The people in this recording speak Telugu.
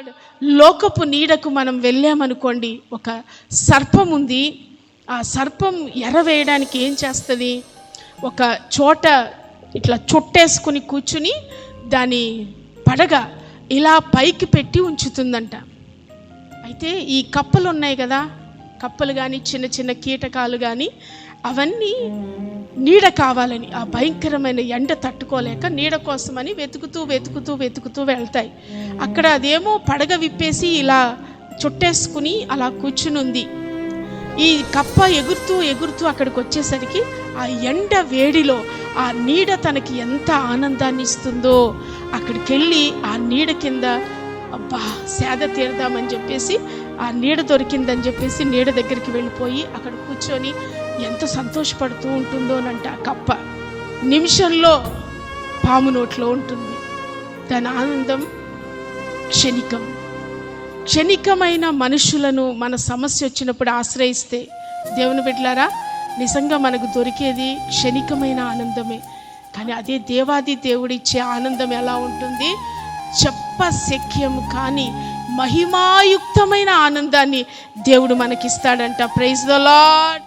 గాడ్ లోకపు నీడకు మనం వెళ్ళామనుకోండి ఒక సర్పం ఉంది. ఆ సర్పం ఎరవేయడానికి ఏం చేస్తుంది? ఒక చోట ఇట్లా చుట్టేసుకుని కూర్చుని దాని పడగ ఇలా పైకి పెట్టి ఉంచుతుందంట. అయితే ఈ కప్పలు ఉన్నాయి కదా కప్పలు కానీ చిన్న చిన్న కీటకాలు కానీ అవన్నీ నీడ కావాలని ఆ భయంకరమైన ఎండ తట్టుకోలేక నీడ కోసమని వెతుకుతూ వెతుకుతూ వెతుకుతూ వెళ్తాయి. అక్కడ అదేమో పడగ విప్పేసి ఇలా చుట్టేసుకుని అలా కూర్చుని ఉంది ఈ కప్ప ఎగురుతూ ఎగురుతూ అక్కడికి వచ్చేసరికి ఆ ఎండ వేడిలో ఆ నీడ తనకి ఎంత ఆనందాన్ని ఇస్తుందో అక్కడికి వెళ్ళి ఆ నీడ కింద అబ్బా సేద తీరదామని చెప్పేసి ఆ నీడ దొరికిందని చెప్పేసి నీడ దగ్గరికి వెళ్ళిపోయి అక్కడ కూర్చొని ఎంత సంతోషపడుతూ ఉంటుందోనంట కప్ప. నిమిషంలో పాము నోట్లో ఉంటుంది. దాని ఆనందం క్షణికం. క్షణికమైన మనుషులను మన సమస్య వచ్చినప్పుడు ఆశ్రయిస్తే దేవుని బిడ్డలారా నిజంగా మనకు దొరికేది క్షణికమైన ఆనందమే. కానీ అదే దేవాది దేవుడిచ్చే ఆనందం ఎలా ఉంటుంది? చెప్పశక్యం కానీ మహిమాయుక్తమైన ఆనందాన్ని దేవుడు మనకిస్తాడంట. Praise the lord